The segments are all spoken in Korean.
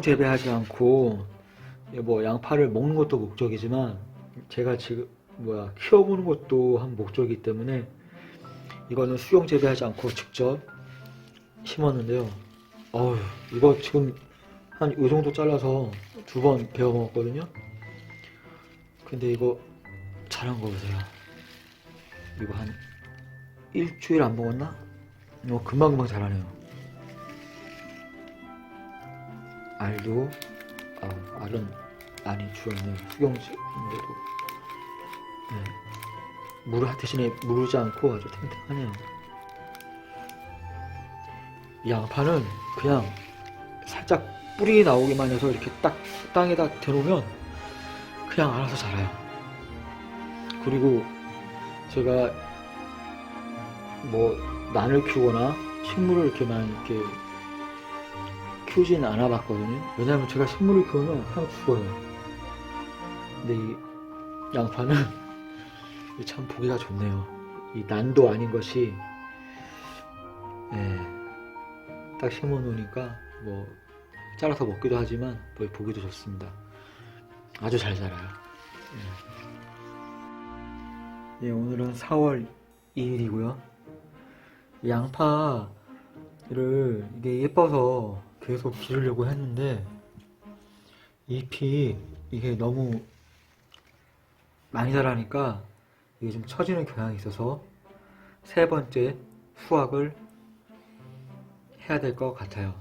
수영 재배하지 않고 뭐 양파를 먹는 것도 목적이지만 제가 지금 뭐야 키워보는 것도 한 목적이기 때문에 이거는 수영 재배하지 않고 직접 심었는데요. 어우 이거 지금 한 이 정도 잘라서 두 번 베어 먹었거든요. 근데 이거 자란 거 보세요. 이거 한 일주일 안 먹었나? 이거 금방금방 자라네요. 알도 아, 알은 많이 줄었네요. 수경인데도 네. 물 대신에 무르지 않고 아주 탱탱하네요. 이 양파는 그냥 살짝 뿌리 나오기만 해서 이렇게 딱 땅에다 대놓으면 그냥 알아서 자라요. 그리고 제가 뭐 난을 키우거나 식물을 이렇게 만 이렇게 키우진 않아 봤거든요. 왜냐면 제가 식물을 키우면 그냥 죽어요. 근데 이 양파는 참 보기가 좋네요. 이 난도 아닌 것이 예, 딱 심어 놓으니까 뭐 잘라서 먹기도 하지만 뭐 보기도 좋습니다. 아주 잘 자라요. 예. 예, 오늘은 4월 2일이고요. 양파를 이게 예뻐서 계속 기르려고 했는데 잎이 이게 너무 많이 자라니까 이게 좀 처지는 경향이 있어서 세 번째 수확을 해야 될 것 같아요.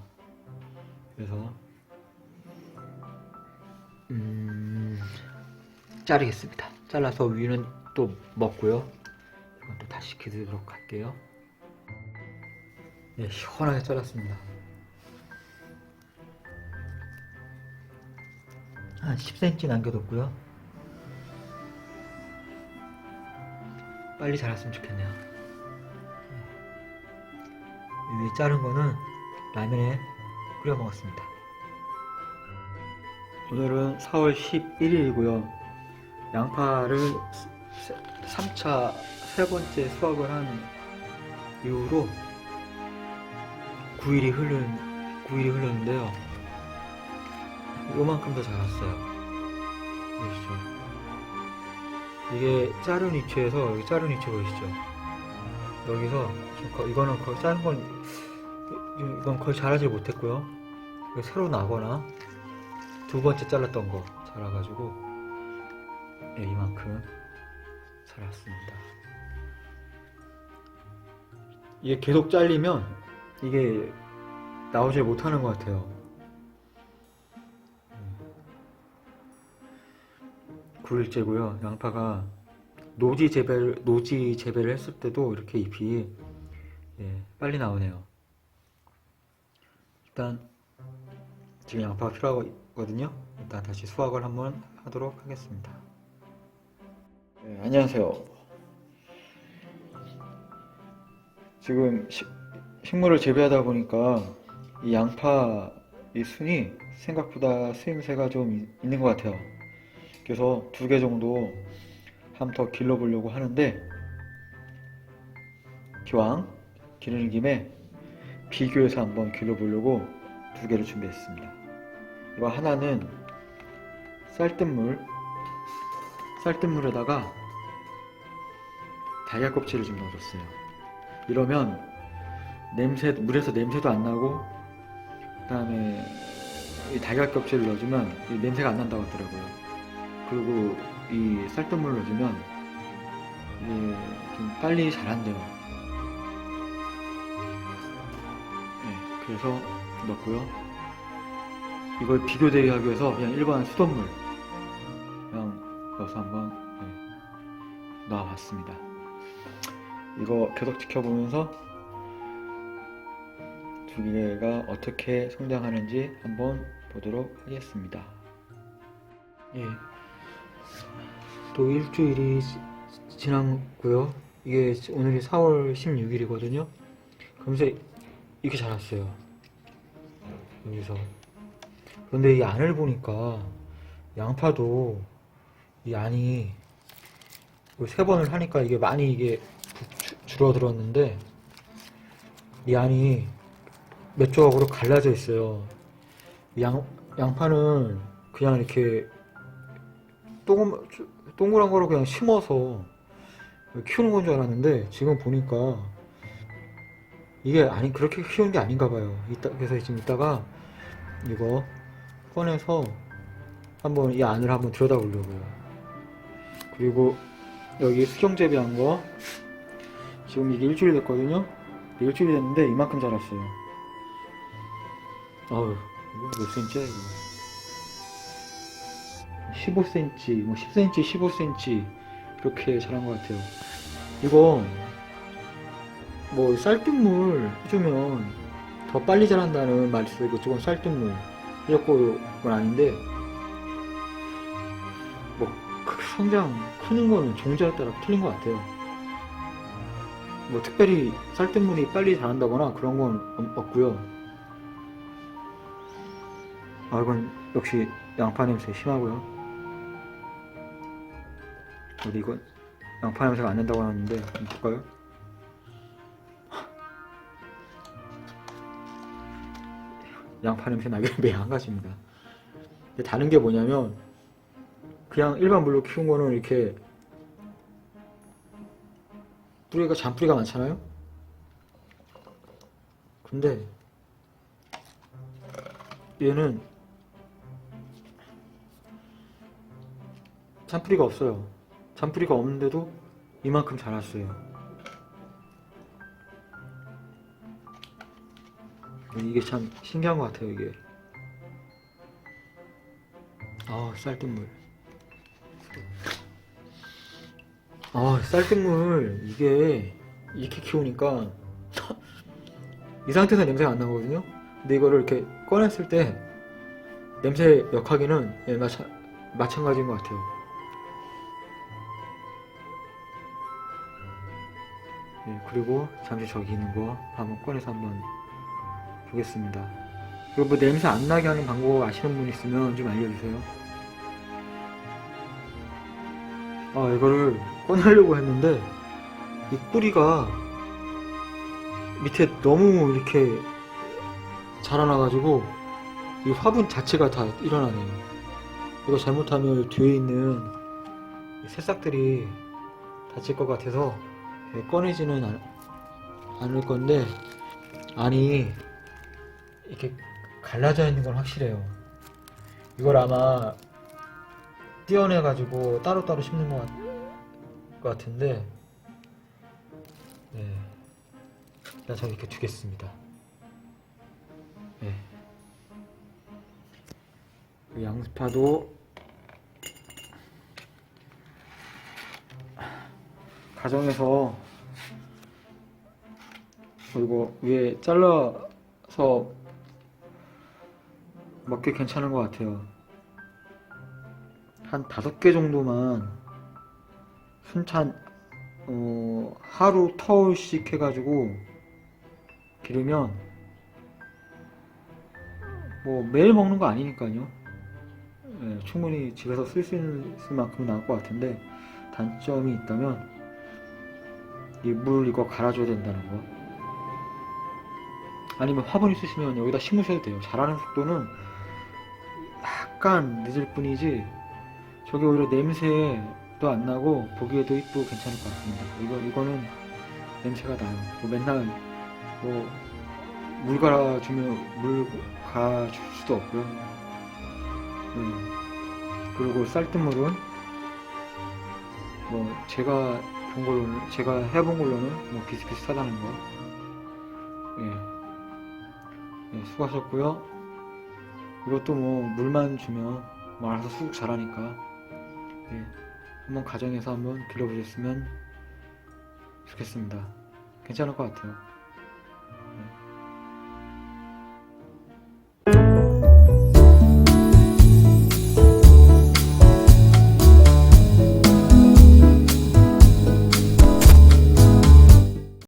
그래서 음, 자르겠습니다. 잘라서 위는 또 먹고요. 이건 또 다시 기르도록 할게요. 네, 시원하게 잘랐습니다. 한 10cm 남겨뒀고요. 빨리 자랐으면 좋겠네요. 이 위에 자른 거는 라면에 끓여 먹었습니다. 오늘은 4월 11일이고요. 양파를 3차 세 번째 수확을 한 이후로 9일이 흐른 9일이 흘렀는데요. 요만큼 더 자랐어요. 보이시죠? 이게 자른 위치에서 여기 자른 위치 보이시죠? 여기서 거- 이거는 거의 자른 건 이- 이건 거의 자라질 못했고요. 새로 나거나 두 번째 잘랐던 거 자라가지고 예, 이만큼 자랐습니다. 이게 계속 잘리면 이게 나오질 못하는 것 같아요. 9일째고요. 양파가 노지 재배를 노지 재배를 했을 때도 이렇게 잎이 예, 빨리 나오네요. 일단 지금 양파가 필요하거든요. 일단 다시 수확을 한번 하도록 하겠습니다. 네, 안녕하세요. 지금 시- 식물을 재배하다 보니까 이 양파 이 순이 생각보다 쓰임새가 좀 이- 있는 것 같아요. 그래서 두 개 정도 한번 더 길러보려고 하는데 기왕 기르는 김에 비교해서 한번 길러보려고 두 개를 준비했습니다. 이거 하나는 쌀뜨물 쌀뜨물에다가 달걀 껍질을 좀 넣어줬어요. 이러면 냄새 물에서 냄새도 안 나고 그다음에 이 달걀 껍질을 넣어주면 이 냄새가 안 난다고 하더라고요. 그리고 이 쌀뜨물을 넣어주면 이게 좀 빨리 자란대요. 네, 그래서 넣고요. 이걸 비교되게 하기 위해서 그냥 일반 수돗물 그냥 넣어서 한번 네, 넣어봤습니다. 이거 계속 지켜보면서 두 개가 어떻게 성장하는지 한번 보도록 하겠습니다. 예. 또 일주일이 지- 지났고요. 이게 오늘이 4월 16일이거든요. 그러면서 이렇게 자랐어요. 여기서. 그런데 이 안을 보니까 양파도 이 안이 세 번을 하니까 이게 많이 이게 줄어들었는데 이 안이 몇 조각으로 갈라져 있어요. 양 양파는 그냥 이렇게 동글, 동그란 거로 그냥 심어서 키우는 건 줄 알았는데 지금 보니까 이게 아니 그렇게 키우는 게 아닌가 봐요. 이따 그래서 지금 이따가 이거 꺼내서 한번 이 안을 한번 들여다 보려고요. 그리고 여기 수경 재배한 거 지금 이게 일주일 됐거든요. 일주일이 됐는데 이만큼 자랐어요. 아유 이거 몇 센치야 이거? 15cm, 뭐 10cm, 15cm 이렇게 자란 것 같아요. 이거 뭐 쌀뜨물 해주면 더 빨리 자란다는 말이 있어요. 이쪽은 쌀뜨물 무조건 아닌데 뭐 크- 성장 크는 거는 종자에 따라 틀린 것 같아요. 뭐 특별히 쌀뜨물이 빨리 자란다거나 그런 건 없- 없고요. 아 이건 역시 양파 냄새 심하고요. 어디 이거 양파 냄새가 안 난다고 하는데 볼까요? 양파 냄새 나게 매일 한 가지입니다. 근데 다른 게 뭐냐면 그냥 일반 물로 키운 거는 이렇게 뿌리가 잔뿌리가 많잖아요. 근데 얘는 잔뿌리가 없어요. 잔뿌리가 없는데도 이만큼 자랐어요. 이게 참 신기한 것 같아요, 이게. 아, 쌀뜨물. 아, 쌀뜨물, 이게, 이렇게 키우니까, 이 상태에서 냄새가 안 나거든요? 근데 이거를 이렇게 꺼냈을 때, 냄새 역하기는 예, 마찬, 마찬가지인 것 같아요. 그리고 잠시 저기 있는 거 한번 꺼내서 한번 보겠습니다. 그리고 뭐 냄새 안 나게 하는 방법 아시는 분 있으면 좀 알려주세요. 아, 이거를 꺼내려고 했는데, 이 뿌리가 밑에 너무 이렇게 자라나가지고, 이 화분 자체가 다 일어나네요. 이거 잘못하면 뒤에 있는 이 새싹들이 다칠 것 같아서 예, 꺼내지는 않, 않을 건데, 아니, 이렇게 갈라져 있는 건 확실해요. 이걸 아마 떼어내 가지고 따로따로 심는 것, 같, 것 같은데, 네. 일단 저는 이렇게 두겠습니다. 네. 그 양파도 가정에서 그리고 위에 잘라서 먹기 괜찮은 것 같아요. 한 다섯 개 정도만 순찬 어, 하루 터울씩 해가지고 기르면 뭐 매일 먹는 거 아니니까요. 예, 충분히 집에서 쓸수쓸 만큼 나올 것 같은데 단점이 있다면 이 물 이거 갈아줘야 된다는 거. 아니면 화분 있으시면 여기다 심으셔도 돼요. 자라는 속도는 약간 늦을 뿐이지 저게 오히려 냄새도 안 나고 보기에도 이쁘고 괜찮을 것 같습니다. 이거 이거는 냄새가 나요. 뭐 맨날 뭐물 갈아주면 물 가줄 수도 없고요. 음. 그리고 쌀뜨물은 뭐 제가 본 걸로는 제가 해본 걸로는 뭐 비슷비슷하다는 거. 예. 예, 수고하셨고요. 이것도 뭐 물만 주면 뭐 알아서 쑥 자라니까 예, 한번 가정에서 한번 길러보셨으면 좋겠습니다. 괜찮을 것 같아요.